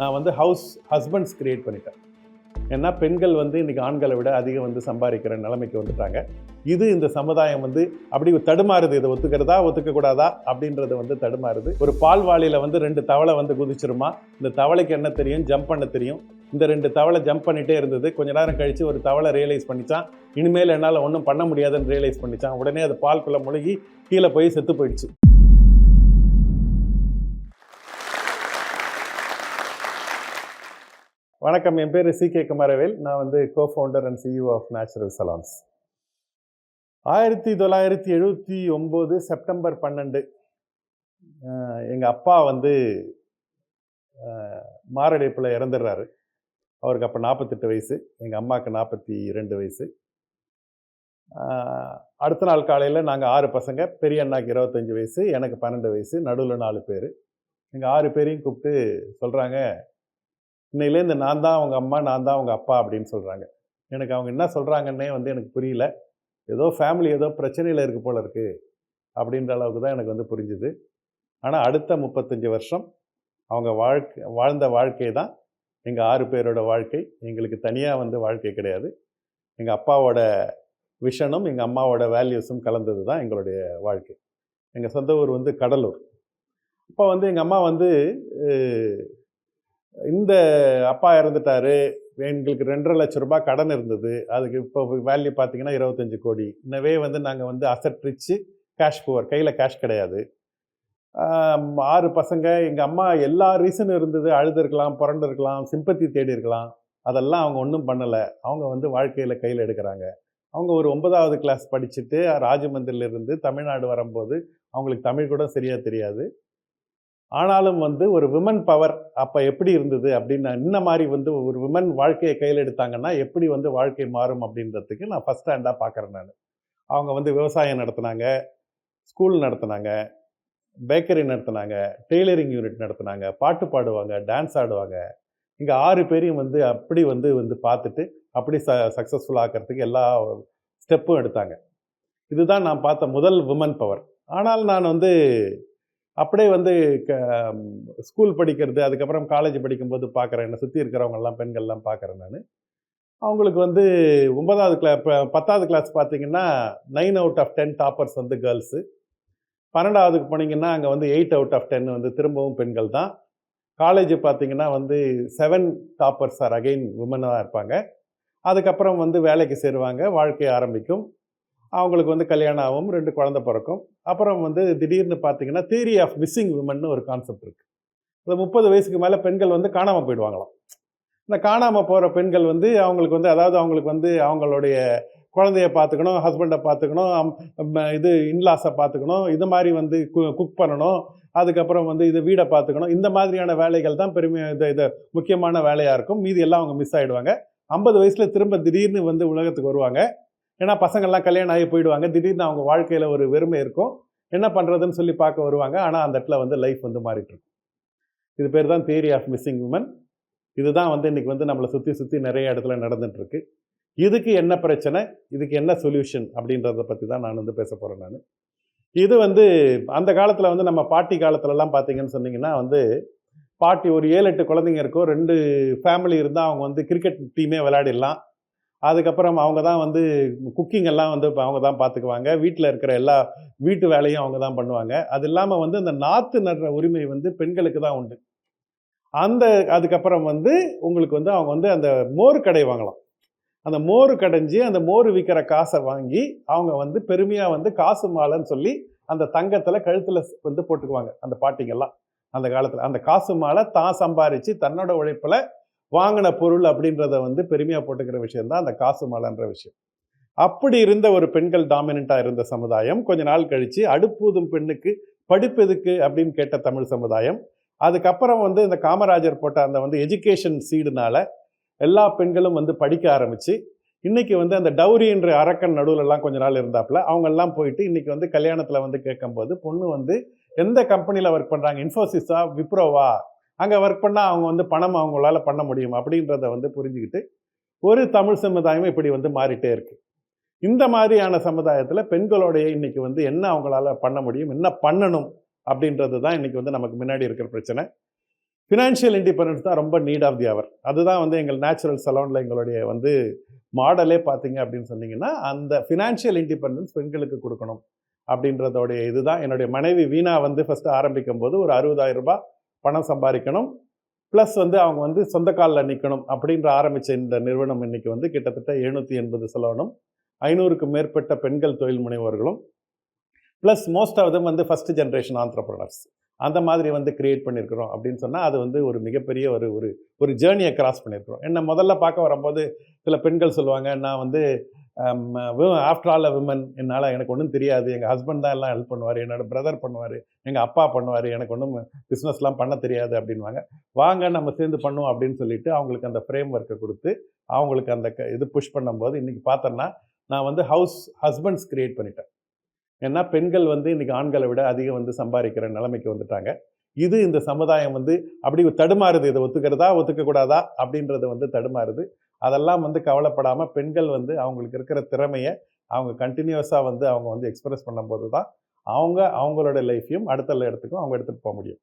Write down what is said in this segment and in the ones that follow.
நான் வந்து house husbands create பண்ணிட்டேன். ஏன்னா பெண்கள் வந்து இன்றைக்கி ஆண்களை விட அதிகம் வந்து சம்பாதிக்கிற நிலைமைக்கு வந்துட்டாங்க. இது இந்த சமுதாயம் வந்து அப்படி தடுமாறுது. இதை ஒத்துக்கிறதா ஒத்துக்கக்கூடாதா? அப்படின்றத அப்படின்றது வந்து தடுமாறுது. ஒரு பால்வாளியில் வந்து ரெண்டு தவளை வந்து குதிச்சிருமா? இந்த தவளைக்கு என்ன தெரியும்? ஜம்ப் பண்ண தெரியும். இந்த ரெண்டு தவளை ஜம்ப் பண்ணிகிட்டே இருந்தது. கொஞ்ச நேரம் கழித்து ஒரு தவளை ரியலைஸ் பண்ணிச்சான். இனிமேல் என்னால் ஒன்றும் பண்ண முடியாதுன்னு ரியலைஸ் பண்ணிச்சான். உடனே அது பால்குள்ளே முழுகி கீழே போய் செத்து போயிடுச்சு. வணக்கம். என் பேர் சி கே குமாரவேல். நான் வந்து cofounder and CEO of natural salons ஆயிரத்தி தொள்ளாயிரத்தி எழுபத்தி ஒம்பது செப்டம்பர் பன்னெண்டு எங்கள் அப்பா வந்து மாரடைப்பில் இறந்துடுறாரு. அவருக்கு அப்போ நாற்பத்தெட்டு வயசு. எங்கள் அம்மாவுக்கு நாற்பத்தி ரெண்டு வயசு. அடுத்த நாள் காலையில் நாங்கள் ஆறு பசங்க பெரிய அண்ணாக்கு இருபத்தஞ்சி வயசு எனக்கு பன்னெண்டு வயசு நடுவில் நாலு பேர். எங்கள் ஆறு பேரையும் கூப்பிட்டு சொல்கிறாங்க இன்னையிலேருந்து நான் தான் அவங்க அம்மா நான் தான் அவங்க அப்பா அப்படின்னு சொல்கிறாங்க எனக்கு அவங்க என்ன சொல்கிறாங்கன்னே வந்து எனக்கு புரியல. ஏதோ ஃபேமிலி ஏதோ பிரச்சனையில் இருக்கு போல இருக்குது அப்படின்ற அளவுக்கு தான் எனக்கு வந்து புரிஞ்சுது. ஆனால் அடுத்த முப்பத்தஞ்சு வருஷம் அவங்க வாழ்க்கை வாழ்ந்த வாழ்க்கை தான் எங்கள் ஆறு பேரோட வாழ்க்கை. எங்களுக்கு தனியாக வந்து வாழ்க்கை கிடையாது. எங்கள் அப்பாவோட விஷனும் எங்கள் அம்மாவோட வேல்யூஸும் கலந்தது தான் எங்களுடைய வாழ்க்கை. எங்கள் சொந்த ஊர் வந்து கடலூர். அப்போ வந்து எங்கள் அம்மா வந்து இந்த அப்பா இறந்துட்டாரு. எங்களுக்கு ரெண்டரை லட்ச ரூபாய் கடன் இருந்தது. அதுக்கு இப்போ வேல்யூ பார்த்தீங்கன்னா இருபத்தஞ்சி கோடி. இன்னவே வந்து நாங்கள் வந்து அசட் ரிச்சு கேஷ் புவர் கையில் கேஷ் கிடையாது. ஆறு பசங்க எங்கள் அம்மா எல்லா ரீசனும் இருந்தது. அழுதுருக்கலாம் புரண்டிருக்கலாம் சிம்பத்தி தேடி இருக்கலாம் அதெல்லாம் அவங்க ஒன்றும் பண்ணலை. அவங்க வந்து வாழ்க்கையில் கையில் எடுக்கிறாங்க. அவங்க ஒரு ஒன்பதாவது கிளாஸ் படிச்சுட்டு ராஜமந்திரிலிருந்து தமிழ்நாடு வரும்போது அவங்களுக்கு தமிழ் கூட சரியாக தெரியாது. ஆனாலும் வந்து ஒரு விமன் பவர் அப்போ எப்படி இருந்தது அப்படின்னு இந்த மாதிரி வந்து ஒரு விமன் வாழ்க்கையை கையில் எடுத்தாங்கன்னா எப்படி வந்து வாழ்க்கை மாறும் அப்படின்றதுக்கு நான் ஃபஸ்ட் ஸ்டாண்டாக பார்க்குறேன் நான். அவங்க வந்து விவசாயம் நடத்துனாங்க ஸ்கூல் நடத்துனாங்க பேக்கரி நடத்துனாங்க டெய்லரிங் யூனிட் நடத்துனாங்க பாட்டு பாடுவாங்க டான்ஸ் ஆடுவாங்க. இங்கே ஆறு பேரையும் வந்து அப்படி வந்து வந்து பார்த்துட்டு அப்படி ச சக்ஸஸ்ஃபுல் ஆக்கிறதுக்கு எல்லா ஸ்டெப்பும் எடுத்தாங்க. இதுதான் நான் பார்த்த முதல் விமன் பவர் ஆனால் நான் வந்து அப்படியே வந்து க ஸ்கூல் படிக்கிறது அதுக்கப்புறம் காலேஜ் படிக்கும்போது பார்க்குறேன் என்னை சுற்றி இருக்கிறவங்கெல்லாம் பெண்கள்லாம் பார்க்குறேன் நான். அவங்களுக்கு வந்து ஒன்பதாவது கிளா இப்போ பத்தாவது கிளாஸ் பார்த்தீங்கன்னா nine out of ten toppers வந்து கேர்ள்ஸு பன்னெண்டாவதுக்கு போனீங்கன்னா அங்கே வந்து எயிட் அவுட் ஆஃப் டென் வந்து திரும்பவும் பெண்கள் தான். காலேஜ் பார்த்தீங்கன்னா வந்து செவன் டாப்பர்ஸ் ஆர் அகைன் உமனாக இருப்பாங்க. அதுக்கப்புறம் வந்து வேலைக்கு சேருவாங்க வாழ்க்கை ஆரம்பிக்கும். அவங்களுக்கு வந்து கல்யாணம் ஆகும் ரெண்டு குழந்தை பிறக்கும். அப்புறம் வந்து திடீர்னு பார்த்தீங்கன்னா தியரி ஆஃப் மிஸ்ஸிங் விமன் ஒரு கான்செப்ட் இருக்குது இந்த முப்பது வயசுக்கு மேலே பெண்கள் வந்து காணாமல் போயிடுவாங்களாம். இந்த காணாமல் போகிற பெண்கள் வந்து அவங்களுக்கு வந்து அதாவது அவங்களுக்கு வந்து அவங்களுடைய குழந்தைய பார்த்துக்கணும் ஹஸ்பண்டை பார்த்துக்கணும் இது இன்லாஸை பார்த்துக்கணும் இது மாதிரி வந்து குக் பண்ணணும் அதுக்கப்புறம் வந்து இது வீடை பார்த்துக்கணும் இந்த மாதிரியான வேலைகள் தான் பெருமை இது இது முக்கியமான வேலையாக இருக்கும். மீதி எல்லாம் அவங்க மிஸ் ஆகிடுவாங்க ஐம்பது வயசில் திரும்ப திடீர்னு வந்து உலகத்துக்கு வருவாங்க. ஏன்னா பசங்கள்லாம் கல்யாணம் ஆகி போயிடுவாங்க. திடீர்னு அவங்க வாழ்க்கையில் ஒரு வெறுமை இருக்கும். என்ன பண்ணுறதுன்னு சொல்லி பார்க்க வருவாங்க. ஆனால் அந்த இடத்துல வந்து லைஃப் வந்து மாறிட்டு இருக்கும். இது பேர் தான் தியரி ஆஃப் மிஸ்ஸிங் உமன் இதுதான் வந்து இன்றைக்கி வந்து நம்மளை சுற்றி சுற்றி நிறைய இடத்துல நடந்துட்டுருக்கு இதுக்கு என்ன பிரச்சனை? இதுக்கு என்ன சொல்யூஷன் அப்படின்றத பற்றி தான் நான் வந்து பேச போகிறேன் நான். இது வந்து அந்த காலத்தில் வந்து நம்ம பாட்டி காலத்துலலாம் பார்த்தீங்கன்னு சொன்னீங்கன்னா வந்து பாட்டி ஒரு ஏழு எட்டு குழந்தைங்க இருக்கும். ரெண்டு ஃபேமிலி இருந்தால் அவங்க வந்து கிரிக்கெட் டீமே விளையாடிடலாம். அதுக்கப்புறம் அவங்க தான் வந்து குக்கிங் எல்லாம் வந்து அவங்க தான் பார்த்துக்குவாங்க வீட்டில் இருக்கிற எல்லா வீட்டு வேலையும் அவங்க தான் பண்ணுவாங்க. அது இல்லாமல் வந்து அந்த நாற்று நடுற உரிமை வந்து பெண்களுக்கு தான் உண்டு. அந்த அதுக்கப்புறம் வந்து உங்களுக்கு வந்து அவங்க வந்து அந்த மோர் கடை வாங்கலாம். அந்த மோர் கடைஞ்சி அந்த மோர் விற்கிற காசை வாங்கி அவங்க வந்து பெருமையாக வந்து காசு மாலைன்னு சொல்லி அந்த தங்கத்தில் கழுத்தில் வந்து போட்டுக்குவாங்க. அந்த பாட்டிங்கெல்லாம் அந்த காலத்தில். அந்த காசு மாலை தான் சம்பாரித்து தன்னோட உழைப்பில் வாங்கின பொருள் அப்படின்றத வந்து பெருமையாக போட்டுக்கிற விஷயம் தான் அந்த காசு மலைன்ற விஷயம். அப்படி இருந்த ஒரு பெண்கள் டாமினண்ட்டாக இருந்த சமுதாயம் கொஞ்ச நாள் கழித்து அடுப்பூதும் பெண்ணுக்கு படிப்பு எதுக்கு அப்படின்னு கேட்ட தமிழ் சமுதாயம். அதுக்கப்புறம் வந்து இந்த காமராஜர் போட்ட அந்த வந்து எஜுகேஷன் சீடுனால எல்லா பெண்களும் வந்து படிக்க ஆரம்பித்து இன்றைக்கி வந்து அந்த டௌரின்ற அரக்கன் நடுவுலலாம் கொஞ்ச நாள் இருந்தாப்புல அவங்கெல்லாம் போயிட்டு இன்றைக்கி வந்து கல்யாணத்தில் வந்து கேட்கும்போது பொண்ணு வந்து எந்த கம்பெனியில் ஒர்க் பண்ணுறாங்க இன்ஃபோசிஸா விப்ரோவா அங்கே ஒர்க் பண்ணால் அவங்க வந்து பணம் அவங்களால பண்ண முடியும் அப்படின்றத வந்து புரிஞ்சுக்கிட்டு ஒரு தமிழ் சமுதாயம் இப்படி வந்து மாறிட்டே இருக்கு. இந்த மாதிரியான சமுதாயத்தில் பெண்களுடைய இன்னைக்கு வந்து என்ன அவங்களால பண்ண முடியும் என்ன பண்ணணும் அப்படின்றது தான் இன்றைக்கி வந்து நமக்கு முன்னாடி இருக்கிற பிரச்சனை. ஃபினான்ஷியல் இண்டிபெண்டன்ஸ் தான் ரொம்ப நீட் ஆஃப் தி அவர் அதுதான் வந்து எங்கள் நேச்சுரல் சலோனில் எங்களுடைய வந்து மாடலே பார்த்தீங்க அப்படின்னு சொன்னீங்கன்னா அந்த ஃபினான்ஷியல் இண்டிபெண்டன்ஸ் பெண்களுக்கு கொடுக்கணும் அப்படின்றதோடைய இதுதான். என்னுடைய மனைவி வீணா வந்து ஃபஸ்ட்டு ஆரம்பிக்கும் போது ஒரு அறுபதாயிரம் ரூபாய் பணம் சம்பாதிக்கணும் ப்ளஸ் வந்து அவங்க வந்து சொந்த காலில் நிற்கணும் அப்படின்ற ஆரம்பித்த இந்த நிறுவனம் இன்னைக்கு வந்து கிட்டத்தட்ட எழுநூற்றி எண்பது செலவனும். ஐநூறுக்கும் மேற்பட்ட பெண்கள் தொழில் முனைவோர்களும். ப்ளஸ் மோஸ்ட் ஆஃப் தம் வந்து ஃபஸ்ட் ஜென்ரேஷன் ஆண்டர்பிரனர்ஸ் அந்த மாதிரி வந்து கிரியேட் பண்ணியிருக்கிறோம் அப்படின்னு சொன்னால் அது வந்து ஒரு மிகப்பெரிய ஒரு ஒரு ஒரு ஜேர்னியை கிராஸ் பண்ணியிருக்கிறோம் என்ன முதல்ல பார்க்க வரும்போது சில பெண்கள் சொல்லுவாங்க நான் வந்து ஆஃப்டர் ஆல் அ விமன் என்னால் எனக்கு ஒன்றும் தெரியாது. எங்கள் ஹஸ்பண்ட் தான் எல்லாம் ஹெல்ப் பண்ணுவார் என்னோட பிரதர் பண்ணுவார். எங்கள் அப்பா பண்ணுவார் எனக்கு ஒன்றும் பிஸ்னஸ்லாம் பண்ண தெரியாது அப்படின்வாங்க வாங்க நம்ம சேர்ந்து பண்ணுவோம் அப்படின்னு சொல்லிட்டு அவங்களுக்கு அந்த ஃப்ரேம் ஒர்க்கை கொடுத்து அவங்களுக்கு அந்த க- இது புஷ் பண்ணும்போது இன்றைக்கி பார்த்தோன்னா நான் வந்து ஹவுஸ் ஹஸ்பண்ட்ஸ் க்ரியேட் பண்ணிட்டேன். ஏன்னா பெண்கள் வந்து இன்றைக்கி ஆண்களை விட அதிகம் வந்து சம்பாதிக்கிற நிலைமைக்கு வந்துட்டாங்க. இது இந்த சமுதாயம் வந்து அப்படி தடுமாறுது இதை ஒத்துக்கிறதா ஒத்துக்கக்கூடாதா அப்படின்றது வந்து தடுமாறுது. அதெல்லாம் வந்து கவலைப்படாமல் பெண்கள் வந்து அவங்களுக்கு இருக்கிற திறமையை அவங்க கண்டினியூஸாக வந்து அவங்க வந்து எக்ஸ்பிரஸ் பண்ணும்போது தான் அவங்க அவங்களோட லைஃப்பையும் அடுத்த இடத்துக்கும் அவங்க எடுத்துகிட்டு போக முடியும்.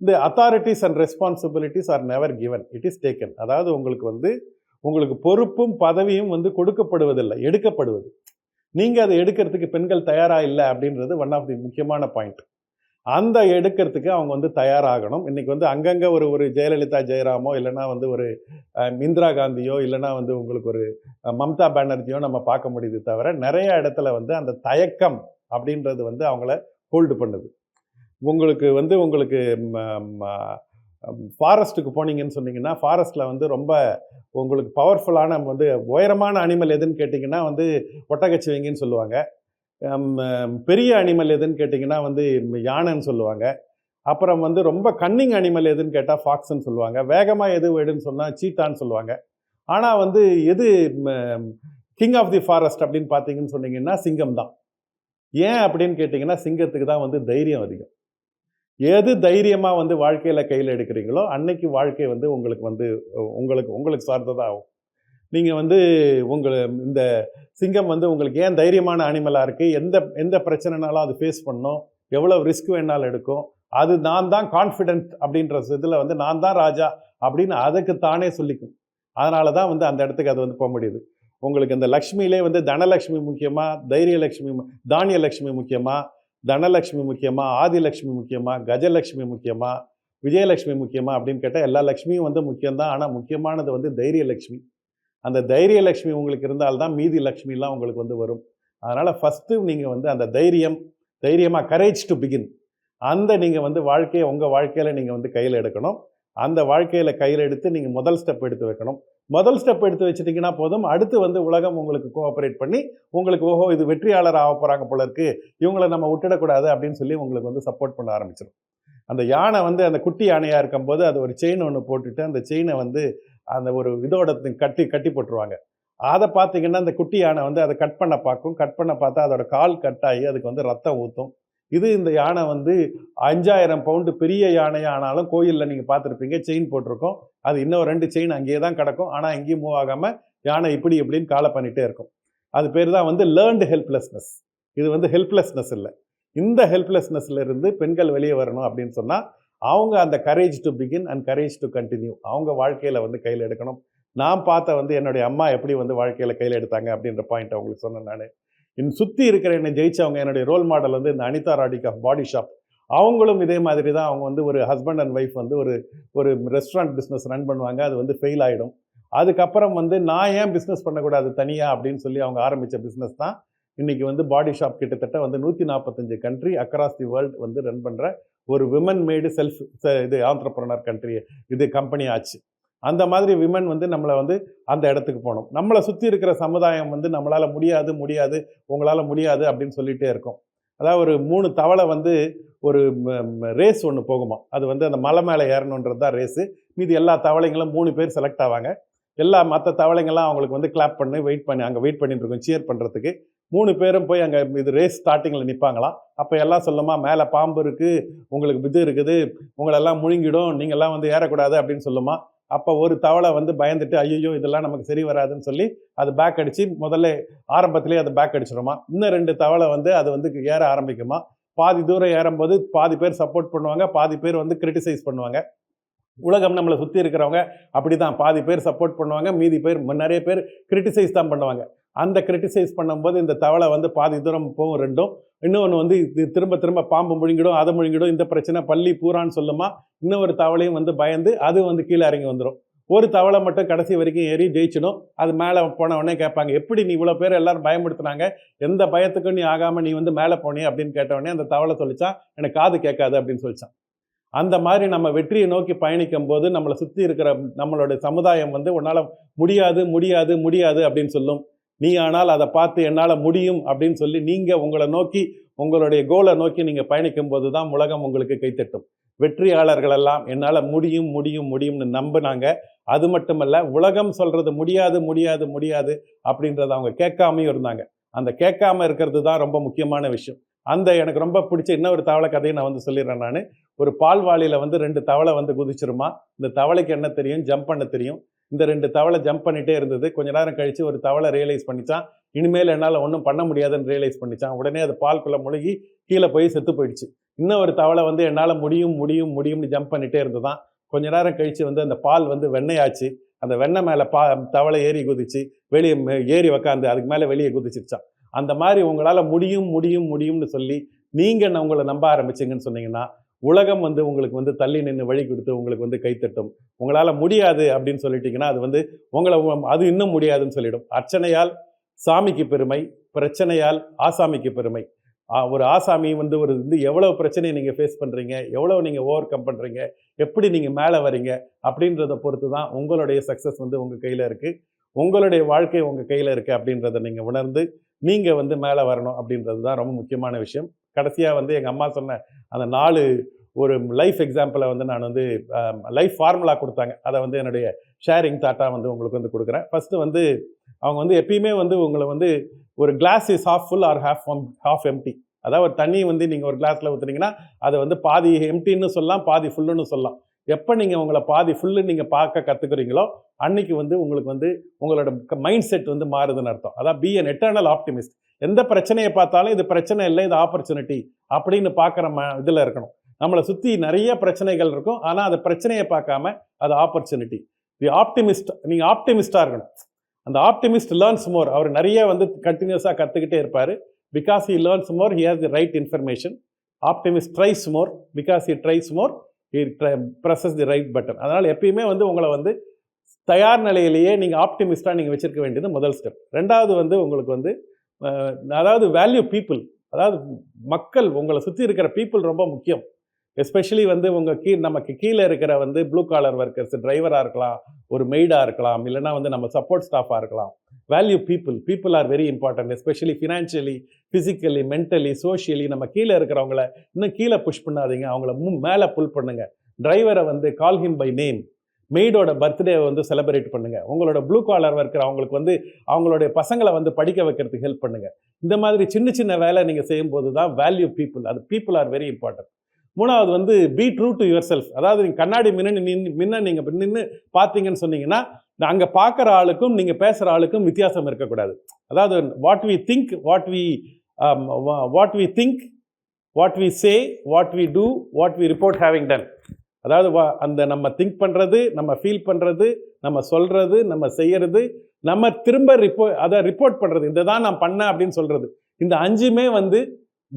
இந்த authorities and responsibilities are never given it is taken அதாவது உங்களுக்கு வந்து உங்களுக்கு பொறுப்பும் பதவியும் வந்து கொடுக்கப்படுவதில்லை எடுக்கப்படுவது. நீங்கள் அதை எடுக்கிறதுக்கு பெண்கள் தயாராக இல்லை அப்படின்றது ஒன் ஆஃப் தி முக்கியமான பாயிண்ட் அந்த எடுக்கிறதுக்கு அவங்க வந்து தயாராகணும். இன்றைக்கி வந்து அங்கங்கே ஒரு ஒரு ஜெயலலிதா ஜெயராமோ இல்லைன்னா வந்து ஒரு இந்திரா காந்தியோ இல்லைனா வந்து உங்களுக்கு ஒரு மம்தா பானர்ஜியோ நம்ம பார்க்க முடியுது தவிர நிறைய இடத்துல வந்து அந்த தயக்கம் அப்படின்றது வந்து அவங்கள ஹோல்டு பண்ணுது. உங்களுக்கு வந்து உங்களுக்கு ஃபாரஸ்ட்டுக்கு போனீங்கன்னு சொன்னீங்கன்னா ஃபாரஸ்ட்டில் வந்து ரொம்ப உங்களுக்கு பவர்ஃபுல்லான வந்து உயரமான அனிமல் எதுன்னு கேட்டிங்கன்னா வந்து ஒட்டகச்சிவிங்கன்னு சொல்லுவாங்க. பெரிய அனிமல் எதுன்னு கேட்டிங்கன்னா வந்து யானைன்னு சொல்லுவாங்க. அப்புறம் வந்து ரொம்ப கன்னிங் அனிமல் எதுன்னு கேட்டால் ஃபாக்ஸ்ன்னு சொல்லுவாங்க. வேகமாக எது வேடுன்னு சொன்னால் சீட்டான்னு சொல்லுவாங்க. ஆனால் வந்து எது கிங் ஆஃப் தி ஃபாரஸ்ட் அப்படின்னு பார்த்தீங்கன்னு சொன்னீங்கன்னா சிங்கம் தான். ஏன் அப்படின்னு கேட்டிங்கன்னா சிங்கத்துக்கு தான் வந்து தைரியம் அதிகம். எது தைரியமாக வந்து வாழ்க்கையில் கையில் எடுக்கிறீங்களோ அன்னைக்கு வாழ்க்கை வந்து உங்களுக்கு வந்து உங்களுக்கு உங்களுக்கு சார்ந்ததாக ஆகும். நீங்கள் வந்து உங்களை இந்த சிங்கம் வந்து உங்களுக்கு ஏன் தைரியமான அனிமலாக இருக்குது எந்த எந்த பிரச்சனைனாலும் அது ஃபேஸ் பண்ணும். எவ்வளோ ரிஸ்க் வேணாலும் எடுக்கும். அது நான் தான் கான்ஃபிடென்ட் அப்படின்ற இதில் வந்து நான் தான் ராஜா அப்படின்னு அதுக்கு தானே சொல்லிக்கும். அதனால தான் வந்து அந்த இடத்துக்கு அது வந்து போக முடியுது. உங்களுக்கு இந்த லக்ஷ்மியிலே வந்து தனலக்ஷ்மி முக்கியமாக தைரியலக்ஷ்மி தானியலக்ஷ்மி முக்கியமாக தனலக்ஷ்மி முக்கியமாக ஆதிலக்ஷ்மி முக்கியமாக கஜலக்ஷ்மி முக்கியமா விஜயலக்ஷ்மி முக்கியமாக அப்படின்னு கேட்டால் எல்லா லக்ஷ்மியும் வந்து முக்கியம்தான். ஆனால் முக்கியமானது வந்து தைரியலக்ஷ்மி. அந்த தைரியலக்ஷ்மி உங்களுக்கு இருந்தால்தான் மீதி லக்ஷ்மிலாம் உங்களுக்கு வந்து வரும். அதனால் ஃபஸ்ட்டு நீங்கள் வந்து அந்த தைரியம் தைரியமாக கரேஜ் டு பிகின் அந்த நீங்கள் வந்து வாழ்க்கையை உங்கள் வாழ்க்கையில் நீங்கள் வந்து கையில் எடுக்கணும். அந்த வாழ்க்கையில் கையில் எடுத்து நீங்கள் முதல் ஸ்டெப் எடுத்து வைக்கணும். முதல் ஸ்டெப் எடுத்து வச்சிட்டிங்கன்னா போதும். அடுத்து வந்து உலகம் உங்களுக்கு கோஆப்ரேட் பண்ணி உங்களுக்கு ஓஹோ இது வெற்றியாளர் ஆக போகிறாங்க போல இருக்கு. இவங்களை நம்ம விட்டுடக்கூடாது அப்படின்னு சொல்லி உங்களுக்கு வந்து சப்போர்ட் பண்ண ஆரம்பிச்சிடும் அந்த யானை வந்து அந்த குட்டி யானையாக இருக்கும்போது அது ஒரு செயின் ஒன்று போட்டுட்டு அந்த செயினை வந்து அந்த ஒரு இதோட கட்டி கட்டி போட்டுருவாங்க. அதை பார்த்தீங்கன்னா அந்த குட்டி யானை வந்து அதை கட் பண்ண பார்க்கும். கட் பண்ண பார்த்தா அதோட கால் கட் ஆகி அதுக்கு வந்து ரத்தம் ஊற்றும் இது இந்த யானை வந்து அஞ்சாயிரம் பவுண்டு பெரிய யானை ஆனாலும் கோயிலில் நீங்கள் பார்த்துருப்பீங்க செயின் போட்டிருக்கோம். அது இன்னும் ரெண்டு செயின் அங்கேயே தான் கிடக்கும். ஆனால் எங்கேயும் மூவ் ஆகாமல் யானை இப்படி இப்படின்னு காலை பண்ணிகிட்டே இருக்கும். அது பேர் தான் வந்து லேர்ன்டு ஹெல்ப்லெஸ்னஸ் இது வந்து ஹெல்ப்லெஸ்னஸ் இல்லை. இந்த ஹெல்ப்லெஸ்னஸ்ல இருந்து பெண்கள் வெளியே வரணும் அப்படின்னு சொன்னால் அவங்க அந்த courage to begin and courage to continue அவங்க வாழ்க்கையில் வந்து கையில் எடுக்கணும். நான் பார்த்த வந்து என்னுடைய அம்மா எப்படி வந்து வாழ்க்கையில் கையில் எடுத்தாங்க அப்படின்ற பாயிண்ட் அவங்களுக்கு சொன்னேன் நான். என் சுற்றி இருக்கிற என்னை ஜெயிச்சவங்க என்னுடைய ரோல் மாடல் வந்து இந்த Anita Roddick of Body Shop அவங்களும் இதே மாதிரி தான் அவங்க வந்து ஒரு ஹஸ்பண்ட் அண்ட் ஒய்ஃப் வந்து ஒரு ஒரு ரெஸ்டாரண்ட் பிஸ்னஸ் ரன் பண்ணுவாங்க. அது வந்து ஃபெயில் ஆகிடும் அதுக்கப்புறம் வந்து நான் ஏன் பிஸ்னஸ் பண்ணக்கூடாது தனியாக அப்படின்னு சொல்லி அவங்க ஆரம்பித்த பிஸ்னஸ் தான் இன்றைக்கி வந்து பாடி ஷாப் கிட்டத்தட்ட வந்து நூற்றி நாற்பத்தஞ்சு கண்ட்ரி அக்ராஸ் தி வேர்ல்டு வந்து ரன் பண்ணுற ஒரு விமன் மேடு செல்ஃப் இது ஆண்டர்பிரனர் கண்ட்ரி இது கம்பெனி ஆச்சு. அந்த மாதிரி விமன் வந்து நம்மளை வந்து அந்த இடத்துக்கு போகணும். நம்மளை சுற்றி இருக்கிற சமுதாயம் வந்து நம்மளால் முடியாது முடியாது உங்களால் முடியாது அப்படின்னு சொல்லிகிட்டே இருக்கும். அதாவது ஒரு மூணு தவளை வந்து ஒரு ரேஸ் ஒன்று போகுமா அது வந்து அந்த மலை மேலே ஏறணுன்றது தான் ரேஸு மீதி எல்லா தவளைங்களும் மூணு பேர் செலக்ட் ஆவாங்க. எல்லா மற்ற தவளைங்கள்லாம் அவங்களுக்கு வந்து கிளாப் பண்ணி வெயிட் பண்ணி அங்கே வெயிட் பண்ணிட்டு இருக்கோம் சியர் பண்ணுறதுக்கு மூணு பேரும் போய் அங்கே இது ரேஸ் ஸ்டார்டிங்கில் நிற்பாங்களாம் அப்போ எல்லாம் சொல்லுமா மேலே பாம்பு இருக்குது உங்களுக்கு இது இருக்குது உங்களெல்லாம் முழுங்கிடும் நீங்கள்லாம் வந்து ஏறக்கூடாது அப்படின்னு சொல்லுமா. அப்போ ஒரு தவளை வந்து பயந்துட்டு ஐயோ இதெல்லாம் நமக்கு சரி வராதுன்னு சொல்லி அது பேக் அடித்து முதல்ல ஆரம்பத்திலே அது பேக் அடிச்சிடுமா இன்னும் ரெண்டு தவளை வந்து அது வந்து ஏற ஆரம்பிக்குமா? பாதி தூரம் ஏறும்போது பாதி பேர் சப்போர்ட் பண்ணுவாங்க பாதி பேர் வந்து கிரிட்டிசைஸ் பண்ணுவாங்க. உலகம் நம்மளை சுற்றி இருக்கிறவங்க அப்படி தான் பாதி பேர் சப்போர்ட் பண்ணுவாங்க மீதி பேர் நிறைய பேர் கிரிட்டிசைஸ் தான் பண்ணுவாங்க. அந்த கிரிட்டிசைஸ் பண்ணும்போது இந்த தவளை வந்து பாதி தூரம் போகும் ரெண்டும். இன்னொன்று வந்து இது திரும்ப திரும்ப பாம்பு முழுங்கிடும் அதை முழுங்கிடும் இந்த பிரச்சனை பள்ளி பூரான்னு சொல்லுமா இன்னொரு தவளையும் வந்து பயந்து அது வந்து கீழே இறங்கி வந்துடும் ஒரு தவளை மட்டும் கடைசி வரைக்கும் ஏறி ஜெயிச்சிடும் அது மேலே போன உடனே கேட்பாங்க எப்படி நீ இவ்வளோ பேர் எல்லாரும் பயமுடுத்துனாங்க எந்த பயத்துக்கும் நீ ஆகாமல் நீ வந்து மேலே போனே அப்படின்னு கேட்ட அந்த தவளை சொல்லிச்சான் எனக்கு காது கேட்காது அப்படின்னு சொல்லிச்சான். அந்த மாதிரி நம்ம வெற்றியை நோக்கி பயணிக்கும் போது நம்மளை சுற்றி இருக்கிற நம்மளுடைய சமுதாயம் வந்து உன்னால் முடியாது முடியாது முடியாது அப்படின்னு சொல்லும். நீ ஆனால் அதை பார்த்து என்னால் முடியும் அப்படின்னு சொல்லி நீங்கள் உங்களை நோக்கி உங்களுடைய கோலை நோக்கி நீங்கள் பயணிக்கும் போது தான் உலகம் உங்களுக்கு கைத்தட்டும் வெற்றியாளர்கள் எல்லாம் என்னால் முடியும் முடியும் முடியும்னு நம்பினாங்க. அது மட்டுமல்ல உலகம் சொல்கிறது முடியாது முடியாது முடியாது அப்படின்றத அவங்க கேட்காமையும் இருந்தாங்க. அந்த கேட்காம இருக்கிறது தான் ரொம்ப முக்கியமான விஷயம். அந்த எனக்கு ரொம்ப பிடிச்ச இன்னொரு தவளை கதையை நான் வந்து சொல்லிடுறேன் நான். ஒரு பால்வாளியில் வந்து ரெண்டு தவளை வந்து குதிச்சிருமா. இந்த தவளைக்கு என்ன தெரியும்? ஜம்ப் பண்ண தெரியும். இந்த ரெண்டு தவளை ஜம்ப் பண்ணிட்டே இருந்தது. கொஞ்ச நேரம் கழிச்சு ஒரு தவளை ரியலைஸ் பண்ணிச்சான். இனிமேல் என்னால் ஒன்றும் பண்ண முடியாதுன்னு ரியலைஸ் பண்ணிச்சான். உடனே அது பால்குள்ளே முழுகி கீழே போய் செத்து போயிடுச்சு. இன்னும் ஒரு தவளை வந்து என்னால் முடியும் முடியும் முடியும்னு ஜம்ப் பண்ணிட்டே இருந்ததுதான் கொஞ்ச நேரம் கழிச்சு வந்து அந்த பால் வந்து வெண்ணையாச்சு. அந்த வெண்ணெய் மேலே பா தவளை ஏறி குதிச்சு வெளியே ஏறி உக்காந்து அதுக்கு மேலே வெளியே குதிச்சிருச்சான். அந்த மாதிரி உங்களால் முடியும் முடியும் முடியும்னு சொல்லி நீங்கள் உங்களை நம்ப ஆரம்பிச்சிங்கன்னு சொன்னீங்கன்னா உலகம் வந்து உங்களுக்கு வந்து தள்ளி நின்று வழி கொடுத்து உங்களுக்கு வந்து கைத்தட்டும். உங்களால் முடியாது அப்படின்னு சொல்லிட்டீங்கன்னா அது வந்து உங்களை அது இன்னும் முடியாதுன்னு சொல்லிடும். அர்ச்சனையால் சாமிக்கு பெருமை பிரச்சனையால் ஆசாமிக்கு பெருமை. ஒரு ஆசாமி வந்து ஒரு வந்து எவ்வளோ பிரச்சனையை நீங்கள் ஃபேஸ் பண்ணுறீங்க எவ்வளோ நீங்கள் ஓவர் கம் பண்ணுறீங்க எப்படி நீங்கள் மேலே வரீங்க அப்படின்றத பொறுத்து தான் உங்களுடைய சக்ஸஸ் வந்து உங்கள் கையில் இருக்குது உங்களுடைய வாழ்க்கை உங்கள் கையில் இருக்குது அப்படின்றத நீங்கள் உணர்ந்து நீங்கள் வந்து மேலே வரணும் அப்படின்றது தான் ரொம்ப முக்கியமான விஷயம். கடைசியாக வந்து எங்கள் அம்மா சொன்ன அந்த நாலு ஒரு லைஃப் எக்ஸாம்பிளை வந்து நான் வந்து லைஃப் ஃபார்முலா கொடுத்தாங்க. அதை வந்து என்னுடைய ஷேரிங் தாட்டாக வந்து உங்களுக்கு வந்து கொடுக்குறேன். ஃபஸ்ட்டு வந்து அவங்க வந்து எப்பயுமே வந்து உங்களை வந்து ஒரு glass is half full or half half empty அதாவது ஒரு தண்ணி வந்து நீங்கள் ஒரு கிளாஸில் ஊற்றுனீங்கன்னா அதை வந்து பாதி எம்டின்னு சொல்லலாம் பாதி ஃபுல்லுன்னு சொல்லலாம். எப்போ நீங்கள் உங்களை பாதி ஃபுல்லு நீங்கள் பார்க்க கற்றுக்குறீங்களோ அன்னைக்கு வந்து உங்களுக்கு வந்து உங்களோட மைண்ட் செட் வந்து மாறுதுன்னு அர்த்தம். அதான் பி அன் எட்டர்னல் ஆப்டிமிஸ்ட் எந்த பிரச்சனையை பார்த்தாலும் இது பிரச்சனை இல்லை இது ஆப்பர்ச்சுனிட்டி அப்படின்னு பார்க்குற ம இதில் இருக்கணும். நம்மளை சுற்றி நிறைய பிரச்சனைகள் இருக்கும். ஆனால் அது பிரச்சனையை பார்க்காம அது ஆப்பர்ச்சுனிட்டி தி ஆப்டிமிஸ்ட் நீங்கள் ஆப்டிமிஸ்டாக இருக்கணும். அந்த ஆப்டிமிஸ்ட் லேர்ன்ஸ் மோர் அவர் நிறைய வந்து கண்டினியூஸாக கற்றுக்கிட்டே இருப்பார். Because he learns more he has the right information optimist tries more because he tries more he presses the right button அதனால் எப்பயுமே வந்து உங்களை வந்து தயார் நிலையிலேயே நீங்கள் ஆப்டிமிஸ்டாக நீங்கள் வச்சிருக்க வேண்டியது முதல் ஸ்டெப் ரெண்டாவது வந்து உங்களுக்கு வந்து அதாவது வேல்யூ பீப்புள் அதாவது மக்கள் உங்களை சுற்றி இருக்கிற பீப்புள் ரொம்ப முக்கியம். எஸ்பெஷலி வந்து உங்கள் கீ நமக்கு கீழே இருக்கிற வந்து ப்ளூ காலர் ஒர்க்கர்ஸ் டிரைவராக இருக்கலாம் ஒரு மெய்டாக இருக்கலாம் இல்லைன்னா வந்து நம்ம சப்போர்ட் ஸ்டாஃபாக இருக்கலாம். Value people people are very important especially financially physically mentally socially நம்ம கீழே இருக்கிறவங்கள இன்னும் கீழே புஷ் பண்ணாதீங்க. அவங்கள மேலே புல் பண்ணுங்கள் டிரைவரை வந்து கால் ஹிம் பை நேம் மெய்டோட பர்த்டே வந்து செலிப்ரேட் பண்ணுங்க. உங்களோட ப்ளூ காலர் ஒர்க்கர் அவங்களுக்கு வந்து அவங்களுடைய பசங்களை வந்து படிக்க வைக்கிறதுக்கு ஹெல்ப் பண்ணுங்க. இந்த மாதிரி சின்ன சின்ன வேலை நீங்கள் செய்யும்போது தான் வேல்யூ பீப்புள் அது பீப்புள் ஆர் வெரி இம்பார்ட்டன்ட் மூணாவது வந்து be true to yourself அதாவது நீங்கள் கண்ணாடி மின்னு நின்று நீங்கள் நின்று பார்த்தீங்கன்னு சொன்னீங்கன்னா அங்கே பார்க்குற ஆளுக்கும் நீங்கள் பேசுகிற ஆளுக்கும் வித்தியாசம் இருக்கக்கூடாது. அதாவது what we think what we what we think what we say what we do what we report having done அதாவது வா- அந்த நம்ம திங்க் பண்ணுறது நம்ம ஃபீல் பண்ணுறது நம்ம சொல்கிறது நம்ம செய்கிறது நம்ம திரும்ப ரிப்போ அதை ரிப்போர்ட் பண்ணுறது இதை தான் நான் பண்ணேன் அப்படின்னு சொல்கிறது இந்த அஞ்சுமே வந்து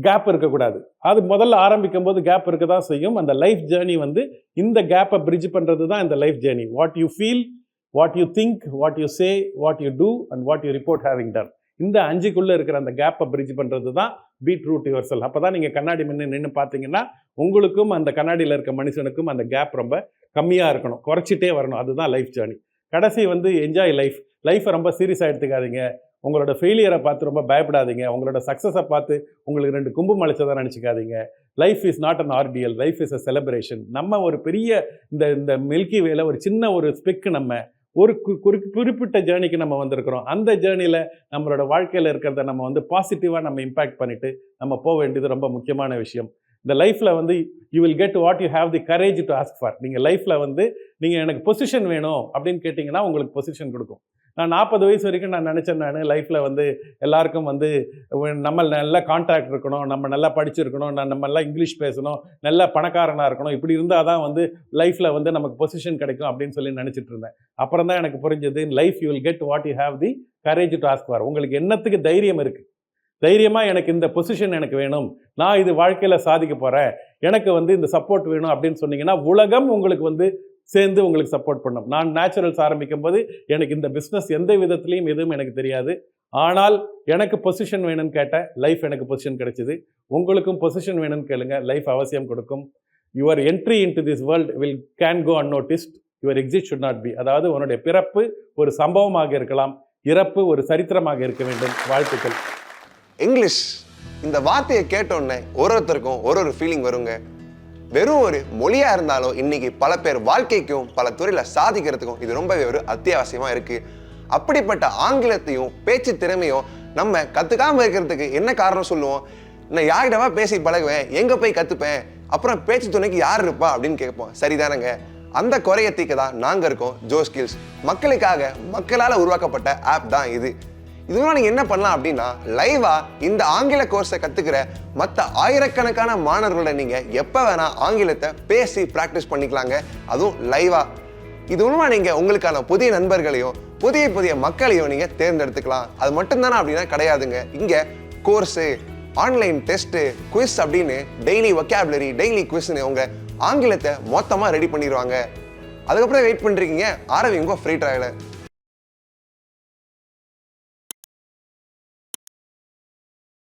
கேப் இருக்கக்கூடாது. அது முதல்ல ஆரம்பிக்கும் போது கேப் இருக்க தான் செய்யும். அந்த லைஃப் ஜேர்னி வந்து இந்த கேப்பை பிரிட்ஜ் பண்ணுறது தான் இந்த life journey what you feel what you think what you say what you do and what you report having done இந்த அஞ்சுக்குள்ளே இருக்கிற அந்த கேப்பை பிரிட்ஜ் பண்ணுறது தான் பீட் ரூட் யுவர் செல் அப்போ தான் நீங்கள் கண்ணாடி முன்ன நின்று பார்த்தீங்கன்னா உங்களுக்கும் அந்த கண்ணாடியில் இருக்க மனுஷனுக்கும் அந்த கேப் ரொம்ப கம்மியாக இருக்கணும். குறைச்சிட்டே வரணும். அதுதான் லைஃப் ஜேர்னி கடைசி வந்து என்ஜாய் லைஃப் லைஃப்பை ரொம்ப சீரியஸாக எடுத்துக்காதீங்க. உங்களோட ஃபெயிலியரை பார்த்து ரொம்ப பயப்படாதீங்க. உங்களோட சக்ஸஸை பார்த்து உங்களுக்கு ரெண்டு கும்பு மலைச்சதாக நினச்சிக்காதீங்க. Life is not an ordeal life is a celebration நம்ம ஒரு பெரிய இந்த இந்த மில்கி வேல ஒரு சின்ன ஒரு ஸ்பெக்கு நம்ம ஒரு கு- குறி குறிப்பிட்ட ஜேர்னிக்கு நம்ம வந்திருக்கிறோம். அந்த ஜேர்னியில் நம்மளோட வாழ்க்கையில் இருக்கிறத நம்ம வந்து பாசிட்டிவாக நம்ம இம்பேக்ட் பண்ணிவிட்டு நம்ம போக வேண்டியது ரொம்ப முக்கியமான விஷயம். இந்த லைஃப்பில் வந்து you will get what you have the courage to ask for நீங்கள் லைஃப்பில் வந்து நீங்கள் எனக்கு பொசிஷன் வேணும் அப்படின்னு கேட்டிங்கன்னா உங்களுக்கு பொசிஷன் கொடுக்கும். நான் நாற்பது வயசு வரைக்கும் நான் நினச்சேன் நான். லைஃப்பில் வந்து எல்லாருக்கும் வந்து நம்ம நல்ல கான்டாக்ட் இருக்கணும் நம்ம நல்லா படிச்சிருக்கணும் நான் நம்ம நல்லா இங்கிலீஷ் பேசணும் நல்ல பணக்காரனாக இருக்கணும். இப்படி இருந்தால் தான் வந்து லைஃப்பில் வந்து நமக்கு பொசிஷன் கிடைக்கும் அப்படின்னு சொல்லி நினச்சிட்டு இருந்தேன். அப்புறம் தான் எனக்கு புரிஞ்சது life you will get what you have the courage to ask for உங்களுக்கு என்னத்துக்கு தைரியம் இருக்குது தைரியமாக எனக்கு இந்த பொசிஷன் எனக்கு வேணும். நான் இது வாழ்க்கையில் சாதிக்க போகிறேன் எனக்கு வந்து இந்த சப்போர்ட் வேணும் அப்படின்னு சொன்னீங்கன்னா உலகம் உங்களுக்கு வந்து சேர்ந்து உங்களுக்கு சப்போர்ட் பண்ணும். நான் நேச்சுரல்ஸ் ஆரம்பிக்கும் போது எனக்கு இந்த பிஸ்னஸ் எந்த விதத்துலையும் எதுவும் எனக்கு தெரியாது. ஆனால் எனக்கு பொசிஷன் வேணும்னு கேட்டேன் லைஃப் எனக்கு பொசிஷன் கிடைச்சிது. உங்களுக்கும் பொசிஷன் வேணும்னு கேளுங்க. லைஃப் அவசியம் கொடுக்கும். Your entry into this world will can go unnoticed your exit should not be அதாவது உன்னுடைய பிறப்பு ஒரு சம்பவமாக இருக்கலாம். இறப்பு ஒரு சரித்திரமாக இருக்க வேண்டும். வாழ்த்துக்கள். இங்கிலீஷ் இந்த வார்த்தையை கேட்டோன்னே ஒரு ஒருத்தருக்கும் ஒரு ஒரு ஃபீலிங் வருங்க. வெறும் ஒரு மொழியா இருந்தாலும் இன்னைக்கு பல பேர் வாழ்க்கைக்கும் பல துறையில சாதிக்கிறதுக்கும் இது ரொம்பவே ஒரு அத்தியாவசியமா இருக்கு. அப்படிப்பட்ட ஆங்கிலத்தையும் பேச்சு திறமையும் நம்ம கத்துக்காம இருக்கிறதுக்கு என்ன காரணம் சொல்லுவோம்? நான் யாரிடமா பேசி பழகுவேன்? எங்க போய் கத்துப்பேன்? அப்புறம் பேச்சு துணைக்கு யார் இருப்பா? அப்படின்னு கேட்போம். சரிதானங்க? அந்த குறைய தீக்க தான் நாங்க இருக்கோம். ஜோ ஸ்கில்ஸ் மக்களுக்காக மக்களால் உருவாக்கப்பட்ட ஆப் தான் இது. இதுவும் நீங்கள் என்ன பண்ணலாம் அப்படின்னா லைவாக இந்த ஆங்கில கோர்ஸை கற்றுக்கிற மற்ற ஆயிரக்கணக்கான மாணவர்களோட நீங்கள் எப்போ வேணால் ஆங்கிலத்தை பேசி ப்ராக்டிஸ் பண்ணிக்கலாங்க. அதுவும் லைவாக இது மூலமாக நீங்கள் உங்களுக்கான புதிய நண்பர்களையும் புதிய புதிய மக்களையும் நீங்கள் தேர்ந்தெடுத்துக்கலாம். அது மட்டும்தானா அப்படின்னா கிடையாதுங்க. இங்கே கோர்ஸு ஆன்லைன் டெஸ்ட்டு குவிஸ் அப்படின்னு டெய்லி ஒக்காபுலரி டெய்லி குவிஸ்னு உங்க ஆங்கிலத்தை மொத்தமாக ரெடி பண்ணிடுவாங்க அதுக்கப்புறம் வெயிட் பண்ணுறீங்க ஆரம்பிங்க ஃப்ரீ ட்ரையலை